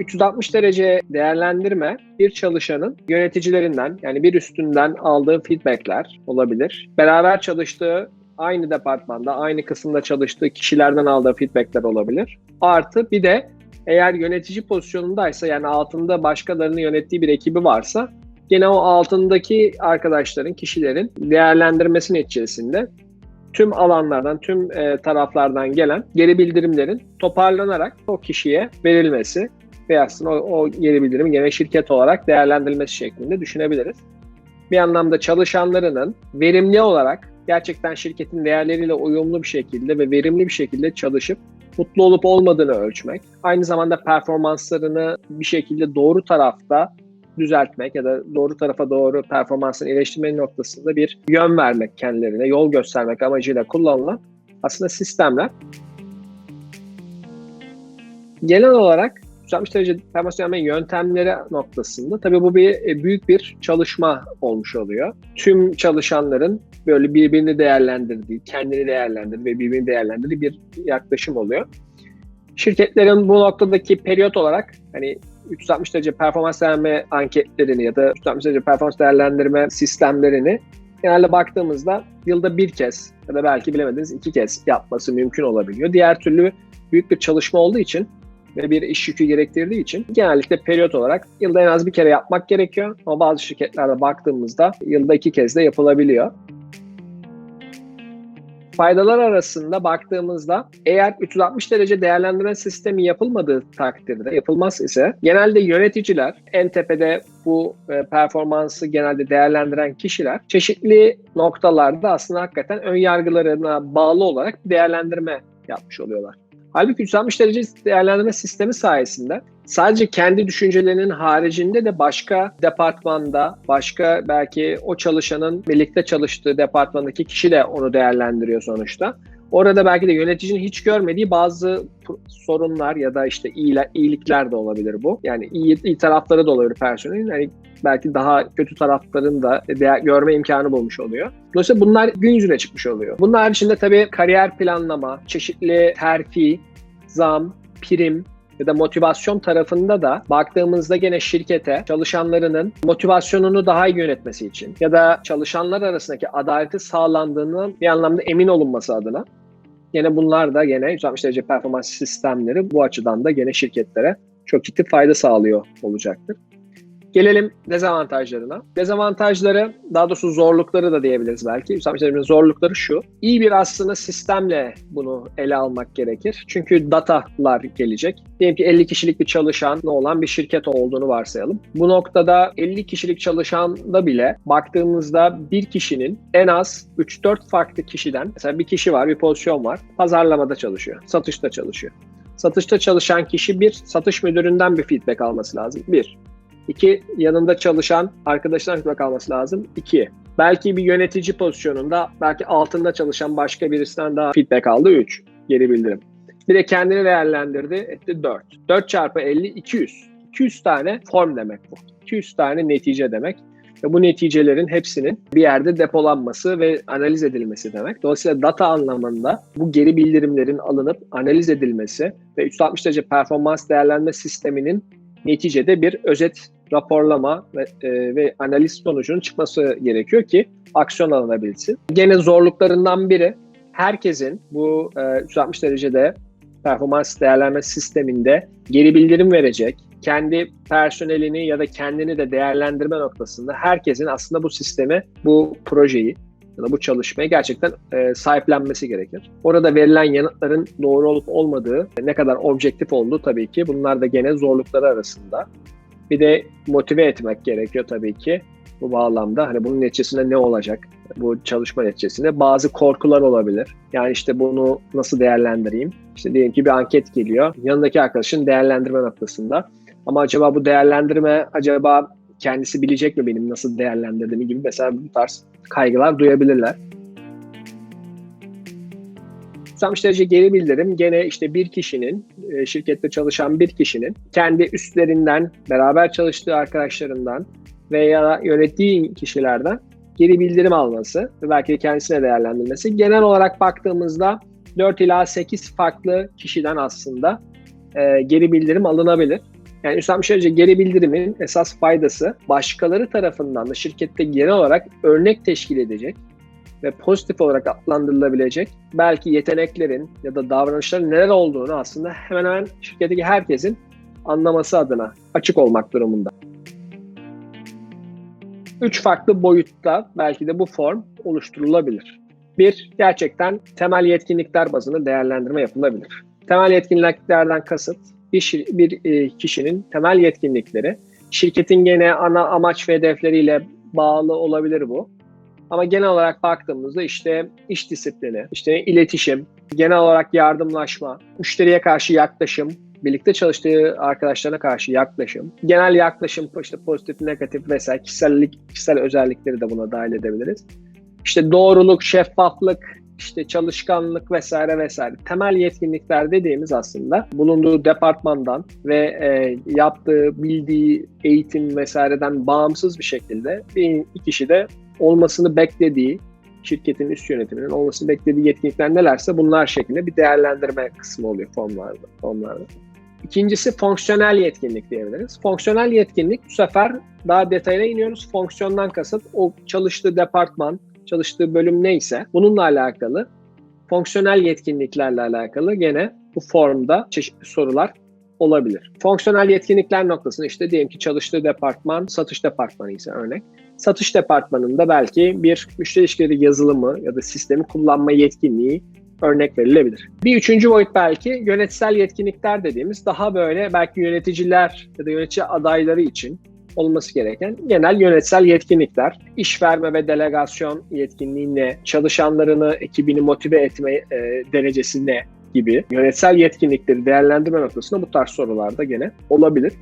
360 derece değerlendirme bir çalışanın yöneticilerinden yani bir üstünden aldığı feedbackler olabilir. Beraber çalıştığı aynı departmanda, aynı kısımda çalıştığı kişilerden aldığı feedbackler olabilir. Artı bir de eğer yönetici pozisyonundaysa yani altında başkalarını yönettiği bir ekibi varsa gene o altındaki arkadaşların, kişilerin değerlendirmesi neticesinde tüm alanlardan, tüm e, taraflardan gelen geri bildirimlerin toparlanarak o kişiye verilmesi ve aslında o, o geri bildirimi gene şirket olarak değerlendirilmesi şeklinde düşünebiliriz. Bir anlamda çalışanlarının verimli olarak gerçekten şirketin değerleriyle uyumlu bir şekilde ve verimli bir şekilde çalışıp mutlu olup olmadığını ölçmek, aynı zamanda performanslarını bir şekilde doğru tarafta düzeltmek ya da doğru tarafa doğru performansını iyileştirmenin noktasında bir yön vermek kendilerine, yol göstermek amacıyla kullanılan aslında sistemler. Genel olarak 360 derece performans düzenleme yöntemleri noktasında tabii bu bir e, büyük bir çalışma olmuş oluyor. Tüm çalışanların böyle birbirini değerlendirdiği, kendini değerlendirdiği ve birbirini değerlendirdiği bir yaklaşım oluyor. Şirketlerin bu noktadaki periyot olarak hani 360 derece performans değerlendirme anketlerini ya da 360 derece performans değerlendirme sistemlerini genelde baktığımızda yılda bir kez ya da belki bilemediniz iki kez yapması mümkün olabiliyor. Diğer türlü büyük bir çalışma olduğu için ve bir iş yükü gerektirdiği için genellikle periyot olarak yılda en az bir kere yapmak gerekiyor. Ama bazı şirketlerde baktığımızda yılda iki kez de yapılabiliyor. Faydalar arasında baktığımızda eğer 360 derece değerlendirme sistemi yapılmadığı takdirde, yapılmaz ise genelde yöneticiler en tepede bu e, performansı genelde değerlendiren kişiler çeşitli noktalarda aslında hakikaten ön yargılarına bağlı olarak değerlendirme yapmış oluyorlar. Halbuki 360 derece değerlendirme sistemi sayesinde sadece kendi düşüncelerinin haricinde de başka departmanda, başka belki o çalışanın birlikte çalıştığı departmandaki kişi de onu değerlendiriyor sonuçta. Orada belki de yöneticinin hiç görmediği bazı sorunlar ya da işte iyilikler de olabilir bu. Yani iyi, iyi tarafları da olabilir personelin. Yani belki daha kötü taraflarını da görme imkanı bulmuş oluyor. Dolayısıyla bunlar gün yüzüne çıkmış oluyor. Bunlar içinde tabii kariyer planlama, çeşitli terfi, zam, prim, ya da motivasyon tarafında da baktığımızda gene şirkete çalışanlarının motivasyonunu daha iyi yönetmesi için ya da çalışanlar arasındaki adaleti sağlandığını bir anlamda emin olunması adına Yine bunlar da yine 160 derece performans sistemleri bu açıdan da gene şirketlere çok ciddi fayda sağlıyor olacaktır. Gelelim dezavantajlarına. Dezavantajları, daha doğrusu zorlukları da diyebiliriz belki. Hüsam zorlukları şu. İyi bir aslında sistemle bunu ele almak gerekir. Çünkü datalar gelecek. Diyelim ki 50 kişilik bir çalışan olan bir şirket olduğunu varsayalım. Bu noktada 50 kişilik çalışanda bile baktığımızda bir kişinin en az 3-4 farklı kişiden, mesela bir kişi var, bir pozisyon var, pazarlamada çalışıyor, satışta çalışıyor. Satışta çalışan kişi bir, satış müdüründen bir feedback alması lazım. Bir. İki, yanında çalışan arkadaşlar feedback alması lazım. İki, belki bir yönetici pozisyonunda belki altında çalışan başka birisinden daha feedback aldı. Üç, geri bildirim. Bir de kendini değerlendirdi, etti 4. 4 çarpı 50, 200. 200 tane form demek bu. 200 tane netice demek. Ve bu neticelerin hepsinin bir yerde depolanması ve analiz edilmesi demek. Dolayısıyla data anlamında bu geri bildirimlerin alınıp analiz edilmesi ve 360 derece performans değerlenme sisteminin neticede bir özet raporlama ve, e, ve analiz sonucunun çıkması gerekiyor ki aksiyon alınabilsin. Gene zorluklarından biri herkesin bu e, 360 derecede performans değerlenme sisteminde geri bildirim verecek, kendi personelini ya da kendini de değerlendirme noktasında herkesin aslında bu sistemi, bu projeyi ya da bu çalışmayı gerçekten e, sahiplenmesi gerekir. Orada verilen yanıtların doğru olup olmadığı, ne kadar objektif olduğu tabii ki bunlar da gene zorlukları arasında. Bir de motive etmek gerekiyor tabii ki bu bağlamda. Hani bunun neticesinde ne olacak? Bu çalışma neticesinde bazı korkular olabilir. Yani işte bunu nasıl değerlendireyim? İşte diyelim ki bir anket geliyor. Yanındaki arkadaşın değerlendirme noktasında. Ama acaba bu değerlendirme acaba kendisi bilecek mi benim nasıl değerlendirdiğimi gibi mesela bu tarz kaygılar duyabilirler. 360 derece geri bildirim gene işte bir kişinin, e, şirkette çalışan bir kişinin kendi üstlerinden, beraber çalıştığı arkadaşlarından veya yönettiği kişilerden geri bildirim alması ve belki de kendisine değerlendirmesi. Genel olarak baktığımızda 4 ila 8 farklı kişiden aslında e, geri bildirim alınabilir. Yani 360 derece geri bildirimin esas faydası başkaları tarafından da şirkette genel olarak örnek teşkil edecek ve pozitif olarak adlandırılabilecek belki yeteneklerin ya da davranışların neler olduğunu aslında hemen hemen şirketteki herkesin anlaması adına açık olmak durumunda. Üç farklı boyutta belki de bu form oluşturulabilir. Bir, gerçekten temel yetkinlikler bazında değerlendirme yapılabilir. Temel yetkinliklerden kasıt bir, bir e, kişinin temel yetkinlikleri şirketin gene ana amaç ve hedefleriyle bağlı olabilir bu. Ama genel olarak baktığımızda işte iş disiplini, işte iletişim, genel olarak yardımlaşma, müşteriye karşı yaklaşım, birlikte çalıştığı arkadaşlarına karşı yaklaşım, genel yaklaşım, işte pozitif, negatif vesaire kişisellik, kişisel özellikleri de buna dahil edebiliriz. İşte doğruluk, şeffaflık, işte çalışkanlık vesaire vesaire temel yetkinlikler dediğimiz aslında bulunduğu departmandan ve e, yaptığı bildiği eğitim vesaireden bağımsız bir şekilde bir kişi de olmasını beklediği şirketin üst yönetiminin olmasını beklediği yetkinlikler nelerse bunlar şeklinde bir değerlendirme kısmı oluyor formlarda. formlarda. İkincisi fonksiyonel yetkinlik diyebiliriz. Fonksiyonel yetkinlik bu sefer daha detayına iniyoruz. Fonksiyondan kasıt o çalıştığı departman, çalıştığı bölüm neyse bununla alakalı fonksiyonel yetkinliklerle alakalı gene bu formda çeşitli sorular olabilir. Fonksiyonel yetkinlikler noktasında işte diyelim ki çalıştığı departman satış departmanı ise örnek. Satış departmanında belki bir müşteri ilişkileri yazılımı ya da sistemi kullanma yetkinliği örnek verilebilir. Bir üçüncü boyut belki yönetsel yetkinlikler dediğimiz daha böyle belki yöneticiler ya da yönetici adayları için olması gereken genel yönetsel yetkinlikler. İş verme ve delegasyon yetkinliği ne? Çalışanlarını, ekibini motive etme e, derecesi ne? gibi yönetsel yetkinlikleri değerlendirme noktasında bu tarz sorularda gene olabilir.